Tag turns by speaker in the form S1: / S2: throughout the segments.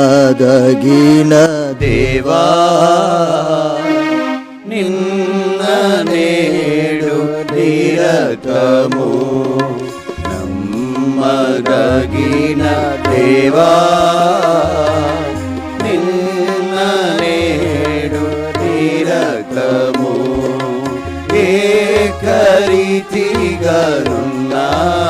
S1: నమ్మదగిన దేవా నిన్న నేడు నిరతము నమ్మదగిన దేవా నిన్న నేడు నిరతము ఏకరీతిగనున్నా నిన్ను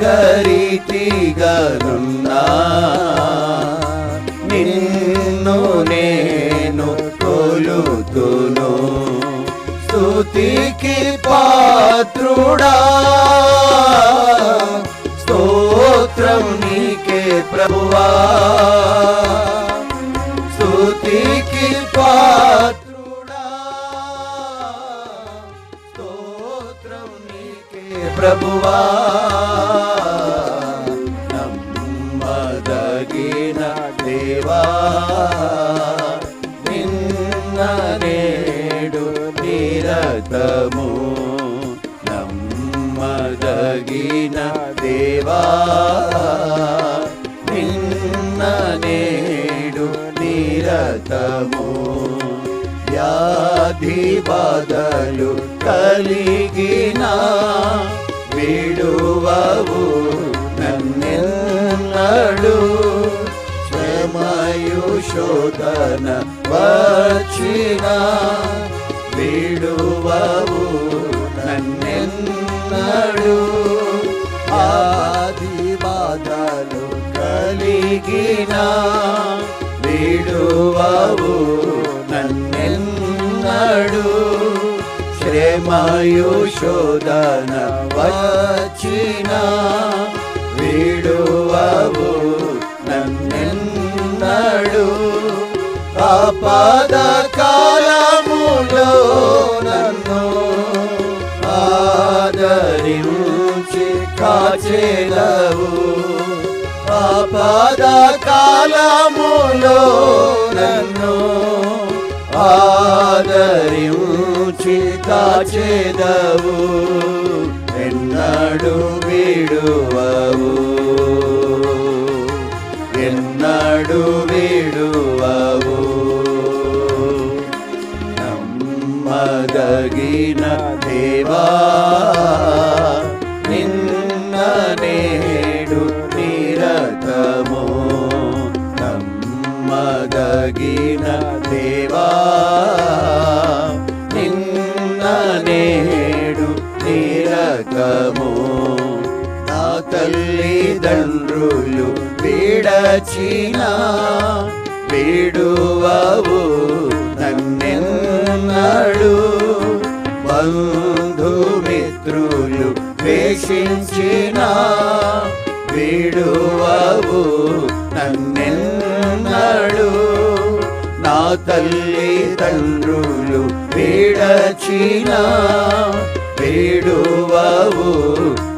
S1: ఏకరీతిగనున్నా నిన్ను నేను కొలుతును స్థుతికి పాత్రుడా. స్తోత్రం నీకే ప్రభువా. స్థుతికి పాత్ర ప్రభువా. నమ్మదగిన దేవా నిన్న నేడు నిరతము నమ్మదగిన దేవా నిన్న నేడు నిరతము వ్యాధి బాధలు కలిగిన విడువవు నన్నెల్ శోధన వచ్చిన విడువవు నన్నెన్నడు ఆది బాధలు కలిగిన విడువవు నన్నెన్నడు శ్రేమయు శోధన వచ్చిన విడువవు నన్నెన్నడు ఆపద కాలములో నన్ను ఆదరించి కాచేదవు. ఆపద కాలములో నన్ను ఆదరించి కాచేదవు. ఎన్నడు విడువవు. నమ్మదగిన దేవా నిన్న నేడు నిరతము నమ్మదగిన దేవా నిన్న నేడు నిరతము నా తల్లిదండ్రులు విడచిన విడువవు బంధుమిత్రులు వేషించిన విడువవు నన్నెన్నడు. నా తల్లి తండ్రులు విడచిన విడువవు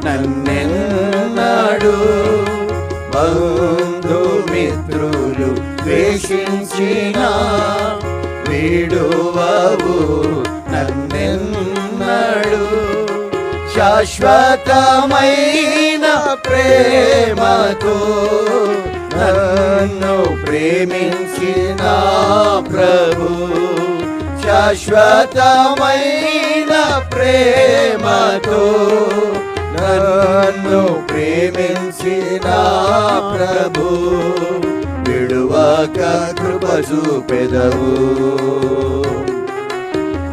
S1: నన్నెన్నడు. బంధుమిత్రులు వేషించిన శాశ్వతమైన ప్రేమతో నన్ను ప్రేమించిన ప్రభు. శాశ్వతమైన ప్రేమతో నన్ను ప్రేమించిన ప్రభు. విడువక కృప చూపెదవు.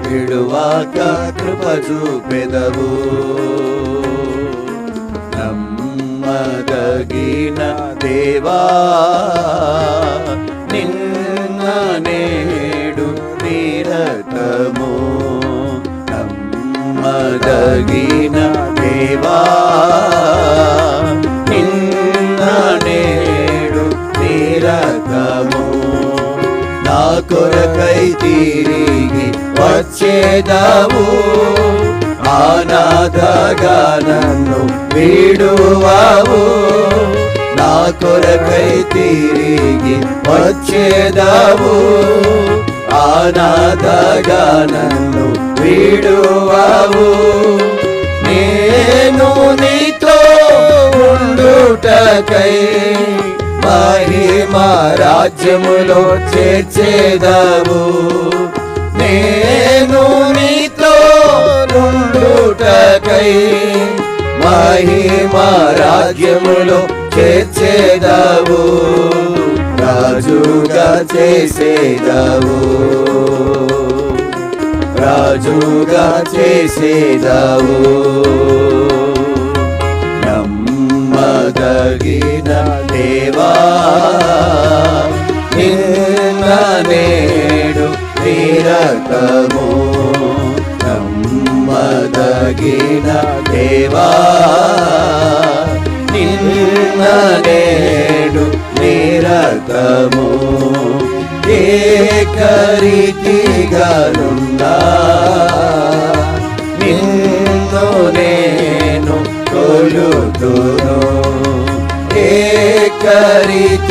S1: విడువాక కృప చూపెదవు నమ్మదగిన దేవా నిన్న నేడు నిరతము. నమ్మదగిన దేవా కొరకై తిరిగి వచ్చేదావు ఆనాథగా నన్ను వీడువావు. నా కొరకై తిరిగి వచ్చేదావు ఆనాథగా నన్ను వీడువావు. నేను నీతో ఉండుటకై మహిమా రాజ్యములో చేర్చేదావు నేను నీతో నుండుటకై మహిమా రాజ్యములో చేర్చేదావు రాజుగా చేసేదావు రాజుగా చేసేదావు నిన్న నేడు నిరకము నమ్మదగిన దేవా. నిన్న నేడు నిరకము ఏకరీతిగానున్నా. నిన్ను ఏకరీతిగానున్నా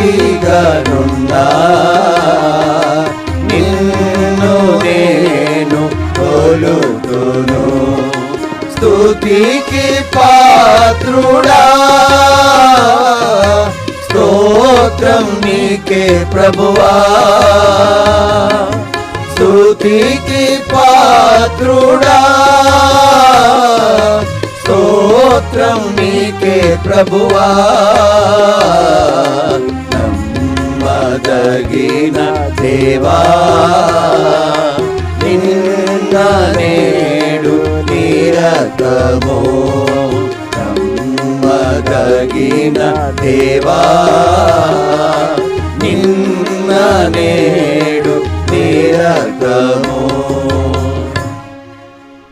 S1: నిన్ను నేను కొలుతును. స్తుతికి పాత్రుడా. స్తోత్రం నీకే ప్రభువా. స్తుతికి పాత్రుడా. స్తోత్రం నీకే ప్రభువా. నమ్మదగిన దేవా. నిన్న నేడు నిరతమో. నమ్మదగిన దేవా. నిన్న నేడు నిరతమో.